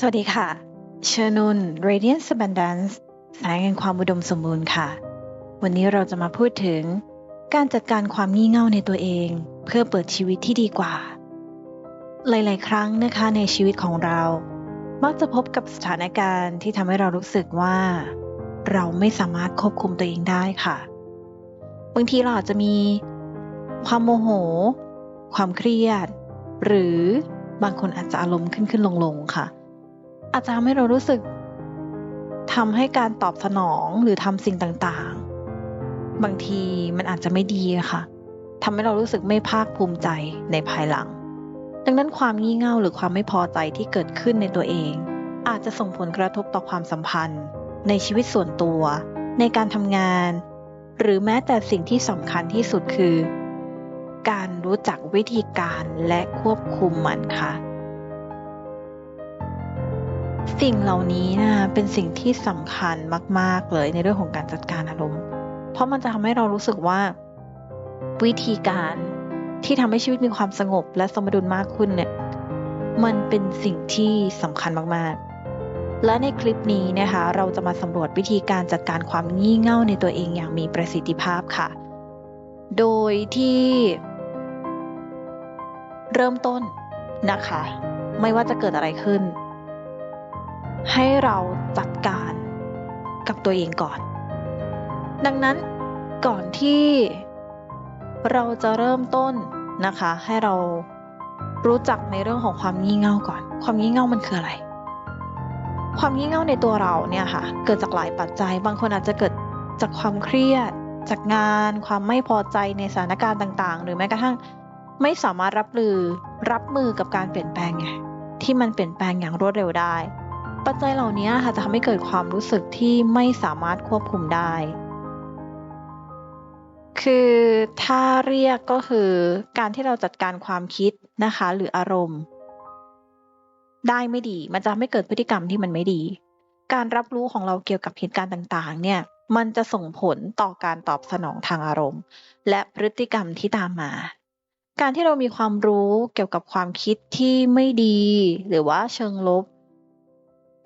สวัสดีค่ะเชอนุน Radiant Abundance แสงแห่งความอุดมสมบูรณ์ค่ะ วันนี้เราจะมาพูดถึง การจัดการความงี่เง่าในตัวเอง เพื่อเปิดชีวิตที่ดีกว่า หลาย ๆ ครั้งนะคะในชีวิตของเรา มักจะพบกับสถานการณ์ที่ทำให้เรารู้สึกว่า เราไม่สามารถควบคุมตัวเองได้ค่ะ บางทีเราอาจจะมี ความโมโห ความเครียด หรือบางคนอาจจะอารมณ์ขึ้นขึ้นลงลงๆค่ะ อาจจะทำให้เรารู้สึกทำให้การตอบสนองหรือทำสิ่งต่างๆ บางทีมันอาจจะไม่ดีค่ะทำให้เรารู้สึกไม่ภาคภูมิใจในภายหลัง ดังนั้นความงี่เง่าหรือความไม่พอใจที่เกิดขึ้นในตัวเอง อาจจะส่งผลกระทบต่อความสัมพันธ์ ในชีวิตส่วนตัว ในการทำงาน หรือแม้แต่สิ่งที่สำคัญที่สุดคือ การรู้จักวิธีการและควบคุมมันค่ะ สิ่งเหล่านี้นะเป็นสิ่งที่สำคัญมาก ๆ เลยในเรื่องของการจัดการอารมณ์ เพราะมันจะทำให้เรารู้สึกว่า วิธีการที่ทำให้ชีวิตมีความสงบและสมดุลมากขึ้นเนี่ย มันเป็นสิ่งที่สำคัญมาก ๆ และในคลิปนี้นะคะ เราจะมาสำรวจวิธีการจัดการความงี่เง่าในตัวเองอย่างมีประสิทธิภาพค่ะ โดยที่ เริ่มต้นนะคะ ไม่ว่าจะเกิดอะไรขึ้น ให้เราจัดการกับตัวเองก่อน ดังนั้นก่อนที่เราจะเริ่มต้นนะคะ ให้เรารู้จักในเรื่องของความงี่เง่าก่อน ความงี่เง่ามันคืออะไร ความงี่เง่าในตัวเราเนี่ยค่ะ เกิดจากหลายปัจจัย บางคนอาจจะเกิดจากความเครียด จากงาน ความไม่พอใจในสถานการณ์ต่าง ๆ หรือแม้กระทั่งไม่สามารถรับมือรับมือกับการเปลี่ยนแปลงไงที่มันเปลี่ยนแปลงอย่างรวดเร็วได้ ปัจจัยเหล่านี้ค่ะจะทำให้เกิดความรู้สึกที่ไม่สามารถควบคุมได้ คือถ้าเรียกก็คือการที่เราจัดการความคิดนะคะ หรืออารมณ์ ได้ไม่ดี มันจะทำให้เกิดพฤติกรรมที่มันไม่ดี การรับรู้ของเราเกี่ยวกับเหตุการณ์ต่างๆ เนี่ยมันจะส่งผลต่อการตอบสนองทางอารมณ์ และพฤติกรรมที่ตามมา การที่เรามีความรู้เกี่ยวกับความคิดที่ไม่ดี หรือว่าเชิงลบ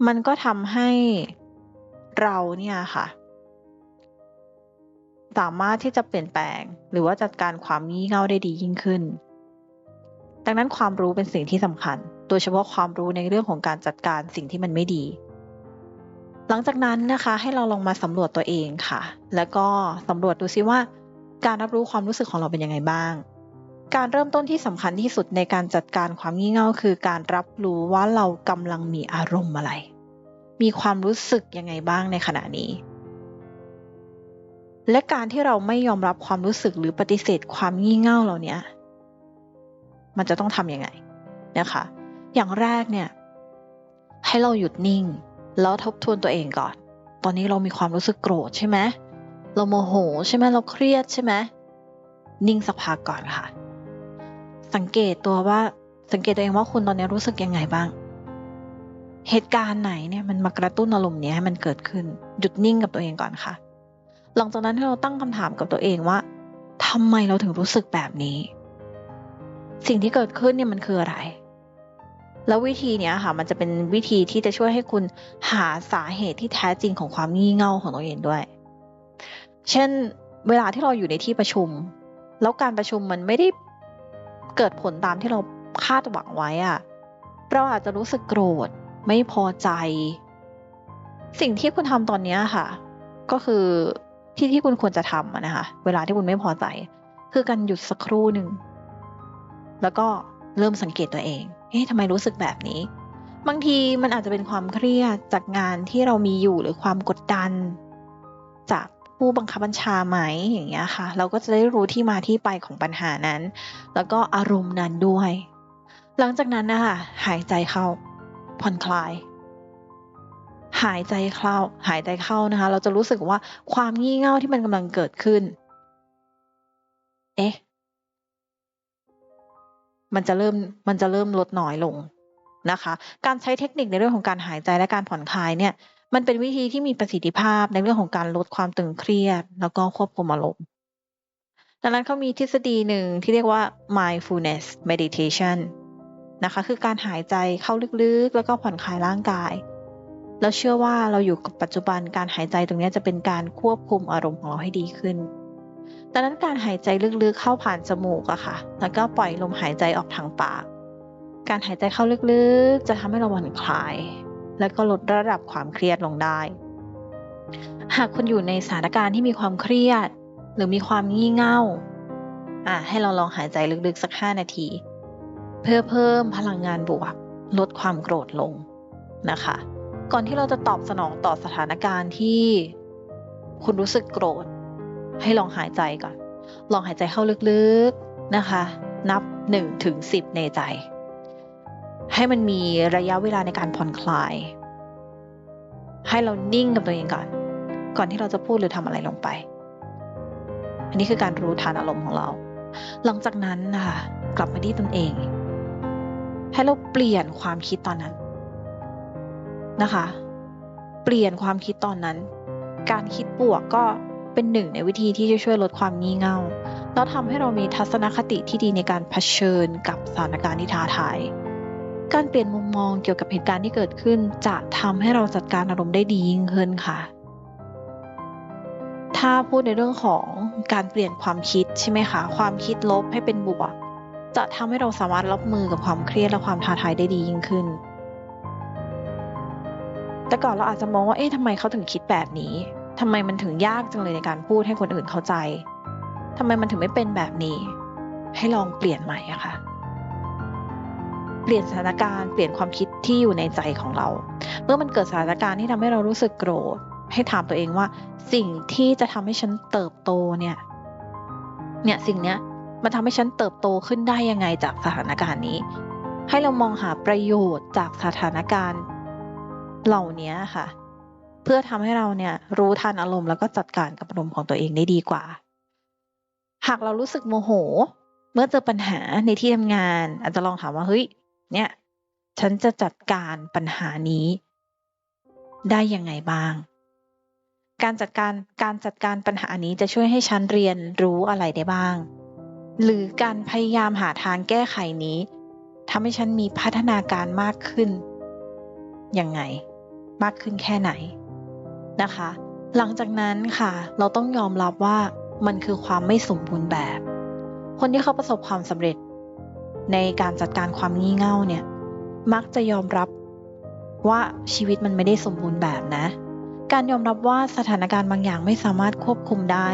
มันก็ทำให้เราเนี่ยค่ะ สามารถที่จะเปลี่ยนแปลง หรือว่าจัดการความงี่เง่าได้ดียิ่งขึ้น ดังนั้นความรู้เป็นสิ่งที่สำคัญ โดยเฉพาะความรู้ในเรื่องของการจัดการสิ่งที่มันไม่ดี หลังจากนั้นนะคะให้เราลองมาสำรวจตัวเองค่ะ แล้วก็สำรวจดูซิว่า การรับรู้ความรู้สึกของเราเป็นยังไงบ้างการเริ่มต้นที่สำคัญที่สุดในการจัดการความงี่เง่าคือการรับรู้ว่าเรากำลังมีอารมณ์อะไร มีความรู้สึกยังไงบ้างในขณะนี้ และการที่เราไม่ยอมรับความรู้สึกหรือปฏิเสธความงี่เง่าเหล่านี้มันจะต้องทำยังไงนะคะ อย่างแรกเนี่ย ให้เราหยุดนิ่ง แล้วทบทวนตัวเองก่อน ตอนนี้เรามีความรู้สึกโกรธใช่ไหมเราโมโหใช่ไหมเราเครียดใช่ไหมนิ่งสักพักก่อนค่ะ สังเกตตัวว่าสังเกตตัวเองว่าคุณตอนนี้รู้สึกยังไงบ้าง เหตุการณ์ไหนเนี่ยมันมากระตุ้นอารมณ์เนี้ยให้มันเกิดขึ้น หยุดนิ่งกับตัวเองก่อนค่ะ หลังจากนั้นให้เราตั้งคำถามกับตัวเองว่าทำไมเราถึงรู้สึกแบบนี้ สิ่งที่เกิดขึ้นเนี่ยมันคืออะไร แล้ววิธีเนี้ยค่ะ มันจะเป็นวิธีที่จะช่วยให้คุณหาสาเหตุที่แท้จริงของความงี่เง่าของตัวเองด้วย เช่น เวลาที่เราอยู่ในที่ประชุม แล้วการประชุมมันไม่ได้เกิดผลตามที่เราคาดหวังไว้อะเราอาจจะรู้สึกโกรธ ไม่พอใจ สิ่งที่คุณทำตอนนี้ค่ะ ก็คือที่ที่คุณควรจะทำนะคะ เวลาที่คุณไม่พอใจ คือการหยุดสักครู่หนึ่ง แล้วก็เริ่มสังเกตตัวเอง เฮ้ยทำไมรู้สึกแบบนี้ บางทีมันอาจจะเป็นความเครียดจากงานที่เรามีอยู่หรือความกดดัน จากผู้บังคับบัญชาไหมอย่างเงี้ยค่ะ เราก็จะได้รู้ที่มาที่ไปของปัญหานั้น แล้วก็อารมณ์นั้นด้วย หลังจากนั้นนะคะหายใจเข้า ผ่อนคลาย หายใจเข้าหายใจเข้านะคะ เราจะรู้สึกว่าความงี่เง่าที่มันกำลังเกิดขึ้น เอ๊ะ มันจะเริ่มมันจะเริ่มลดน้อยลงนะคะ การใช้เทคนิคในเรื่องของการหายใจและการผ่อนคลายเนี่ย มันเป็นวิธีที่มีประสิทธิภาพในเรื่องของการลดความตึงเครียด แล้วก็ควบคุมอารมณ์ดังนั้นเขามีทฤษฎีหนึ่งที่เรียกว่า mindfulness meditation นะคะ คือการหายใจเข้าลึกๆ แล้วก็ผ่อนคลายร่างกายแล้วเชื่อว่าเราอยู่กับปัจจุบันการหายใจตรงนี้จะเป็นการควบคุมอารมณ์ของเราให้ดีขึ้นดังนั้นการหายใจลึกๆเข้าผ่านจมูกอะค่ะ แล้วก็ปล่อยลมหายใจออกทางปาก การหายใจเข้าลึกๆ จะทำให้เราผ่อนคลาย และก็ลดระดับความเครียดลงได้ หากคุณอยู่ในสถานการณ์ที่มีความเครียด หรือมีความงี่เง่าอะให้เราลองหายใจลึกๆสัก 5 นาที เพื่อเพิ่มพลังงานบวก ลดความโกรธลงนะคะ ก่อนที่เราจะตอบสนองต่อสถานการณ์ที่คุณรู้สึกโกรธ ให้ลองหายใจก่อน ลองหายใจเข้าลึกๆนะคะ นับ1ถึง10 ในใจ ให้มันมีระยะเวลาในการผ่อนคลาย ให้เรานิ่งกับตัวเองก่อน ก่อนที่เราจะพูดหรือทำอะไรลงไป อันนี้คือการรู้ทันอารมณ์ของเรา หลังจากนั้นนะคะกลับมาที่ตนเอง ให้เราเปลี่ยนความคิดตอนนั้นนะคะ เปลี่ยนความคิดตอนนั้น การคิดบวกก็เป็นหนึ่งในวิธีที่จะช่วยลดความงี่เง่าแล้วทำให้เรามีทัศนคติที่ดีในการเผชิญกับสถานการณ์ที่ท้าทาย การเปลี่ยนมุมมองเกี่ยวกับเหตุการณ์ที่เกิดขึ้น จะทำให้เราจัดการอารมณ์ได้ดียิ่งขึ้นค่ะ ถ้าพูดในเรื่องของการเปลี่ยนความคิดใช่ไหมคะ ความคิดลบให้เป็นบวก จะทำให้เราสามารถรับมือกับความเครียดและความท้าทายได้ดียิ่งขึ้น แต่ก่อนเราอาจจะมองว่า เอ๊ะทำไมเขาถึงคิดแบบนี้ทำไมมันถึงยากจังเลยในการพูดให้คนอื่นเข้าใจทำไมมันถึงไม่เป็นแบบนี้ ให้ลองเปลี่ยนใหม่อะค่ะเปลี่ยนสถานการณ์เปลี่ยนความคิดที่อยู่ในใจของเรา เมื่อมันเกิดสถานการณ์ที่ทำให้เรารู้สึกโกรธ ให้ถามตัวเองว่า สิ่งที่จะทำให้ฉันเติบโตเนี่ย เนี่ยสิ่งเนี้ย มันทำให้ฉันเติบโตขึ้นได้ยังไงจากสถานการณ์นี้ ให้เรามองหาประโยชน์จากสถานการณ์เหล่านี้ค่ะ เพื่อทำให้เราเนี่ยรู้ทันอารมณ์แล้วก็จัดการกับอารมณ์ของตัวเองได้ดีกว่า หากเรารู้สึกโมโห เมื่อเจอปัญหาในที่ทำงาน อาจจะลองถามว่าเฮ้ย เนี่ย ฉันจะจัดการปัญหานี้ ได้ยังไงบ้าง การจัดการการจัดการปัญหานี้จะช่วยให้ฉันเรียนรู้อะไรได้บ้าง หรือการพยายามหาทางแก้ไขนี้ทำให้ฉันมีพัฒนาการมากขึ้นยังไง มากขึ้นแค่ไหนนะคะ หลังจากนั้นค่ะ เราต้องยอมรับว่ามันคือความไม่สมบูรณ์แบบ คนที่เขาประสบความสำเร็จ ในการจัดการความงี่เง่าเนี่ย มักจะยอมรับว่าชีวิตมันไม่ได้สมบูรณ์แบบนะ การยอมรับว่าสถานการณ์บางอย่างไม่สามารถควบคุมได้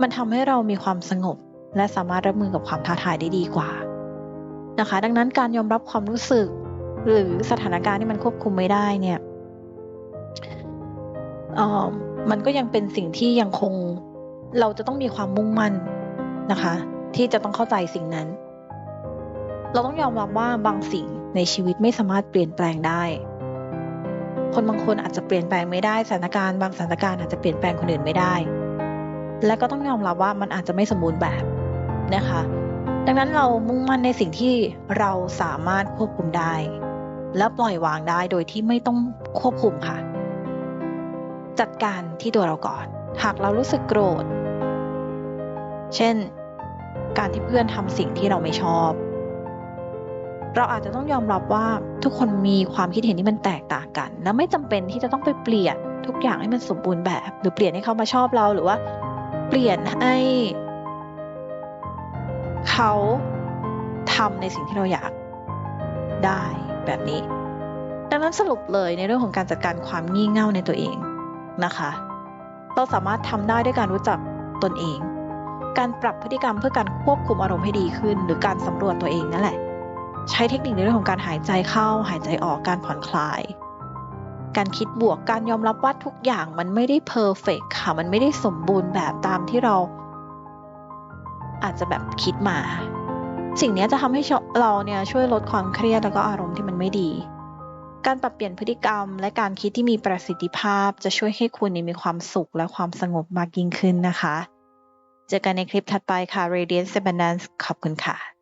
มันทำให้เรามีความสงบ และสามารถรับมือกับความท้าทายได้ดีกว่านะคะ ดังนั้นการยอมรับความรู้สึก หรือสถานการณ์ที่มันควบคุมไม่ได้เนี่ยมันก็ยังเป็นสิ่งที่ยังคงเราจะต้องมีความมุ่งมั่นนะคะ ที่จะต้องเข้าใจสิ่งนั้น เราต้องยอมรับว่าบางสิ่งในชีวิตไม่สามารถเปลี่ยนแปลงได้ คนบางคนอาจจะเปลี่ยนแปลงไม่ได้สถานการณ์บางสถานการณ์อาจจะเปลี่ยนแปลงคนอื่นไม่ได้ และก็ต้องยอมรับว่ามันอาจจะไม่สมบูรณ์แบบ นะคะ ดังนั้นเรามุ่งมั่นในสิ่งที่เราสามารถควบคุมได้ และปล่อยวางได้โดยที่ไม่ต้องควบคุมค่ะ จัดการที่ตัวเราก่อน หากเรารู้สึกโกรธ เช่น การที่เพื่อนทำสิ่งที่เราไม่ชอบ เราอาจจะต้องยอมรับว่าทุกคนมีความคิดเห็นที่มันแตกต่างกัน และไม่จำเป็นที่จะต้องไปเปลี่ยนทุกอย่างให้มันสมบูรณ์แบบ หรือเปลี่ยนให้เขามาชอบเราหรือว่า เปลี่ยนให้ เขาทำในสิ่งที่เราอยากได้แบบนี้ ดังนั้นสรุปเลยในเรื่องของการจัดการความงี่เง่าในตัวเองนะคะ เราสามารถทำได้ด้วยการรู้จักตนเอง การปรับพฤติกรรมเพื่อการควบคุมอารมณ์ให้ดีขึ้น หรือการสำรวจตัวเองนั่นแหละ ใช้เทคนิคในเรื่องของการหายใจเข้า หายใจออกการผ่อนคลาย การคิดบวกการยอมรับว่าทุกอย่างมันไม่ได้เพอร์เฟกค่ะมันไม่ได้สมบูรณ์แบบตามที่เรา อาจจะแบบคิดมา สิ่งนี้จะทำให้เราเนี่ยช่วยลดความเครียดแล้วก็อารมณ์ที่มันไม่ดี การปรับเปลี่ยนพฤติกรรม และการคิดที่มีประสิทธิภาพ จะช่วยให้คุณมีความสุขและความสงบมากยิ่งขึ้นนะคะ เจอกันในคลิปถัดไปค่ะ Radiance Abundance ขอบคุณค่ะ